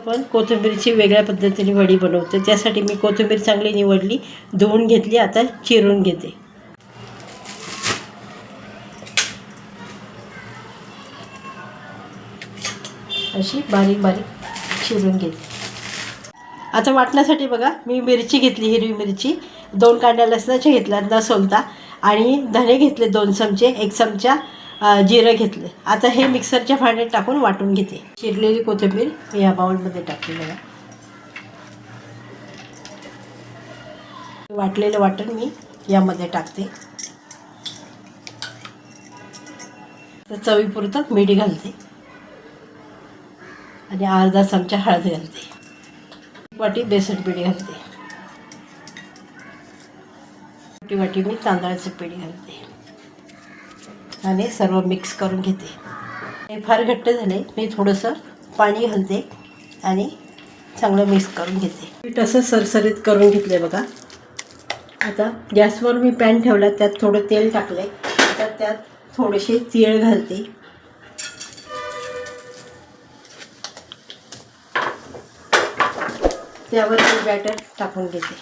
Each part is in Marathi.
आपण कोथिंबीरची वेगळ्या पद्धतीने वडी बनवतो. त्यासाठी मी कोथिंबीर चांगली निवडली धुवून घेतली आता चिरून घेते. अशी बारीक बारीक चिरून घेते. आता वाटण्यासाठी बघा मी मिरची घेतली हिरवी मिरची. दोन कांड्या लसणाच्या घेतल्या न सोलता. आणि धणे घेतले दोन चमचे एक चमचा जिरं घेतले. आता हे मिक्सरच्या भांड्यात टाकून वाटून घेते. चिरलेली कोथिंबीर मी या बाउलमध्ये टाकते बघा. वाटलेलं वाटण मी यामध्ये टाकते. तर चवीपुरतं मीठ घालते. आणि अर्धा चमचा हळद घालते. एक वाटी बेसन पीठ घालते. वाटी वाटी मी तांदळाचं पीठ घालते. आणि सर्व मिक्स करून घेते. हे फार घट्ट झाले मी थोडंसं पाणी घालते आणि चांगलं मिक्स करून घेते. पीठ असं सरसरीत करून घेतले बघा. आता गॅसवर मी पॅन ठेवला त्यात थोडं तेल टाकले आता त्यात थोडेसे तीळ घालते. त्यावर मी बॅटर टाकून घेते.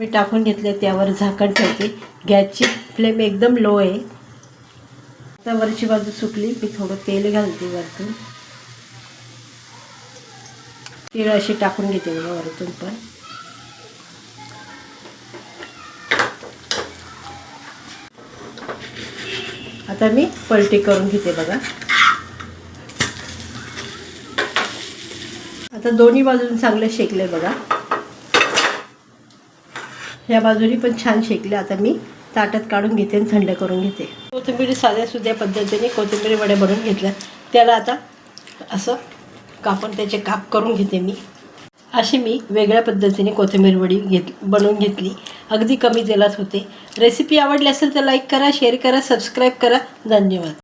मी टाकून घेतले त्यावर झाकण ठेवते. गॅसची फ्लेम एकदम लो आहे. आता वरची बाजू सुकली मी थोडं तेल घालते वरतून. तीळ अशी टाकून घेते बघा वरतून पण. आता मी पलटी करून घेते बघा. आता दोन्ही बाजून चांगलं शेकले बघा. ह्या बाजूनी पण छान शेकले आता मी ताटात काढून घेते आणि थंड करून घेते. कोथिंबीर साध्या सुध्या पद्धतीने कोथिंबीर वड्या बनवून घेतल्या. त्याला आता असं कापून त्याचे काप करून घेते मी. अशी मी वेगळ्या पद्धतीने कोथिंबीर वडी घेत बनवून घेतली. अगदी कमी तेलात होते. रेसिपी आवडली असेल तर लाईक करा शेअर करा सबस्क्राईब करा. धन्यवाद.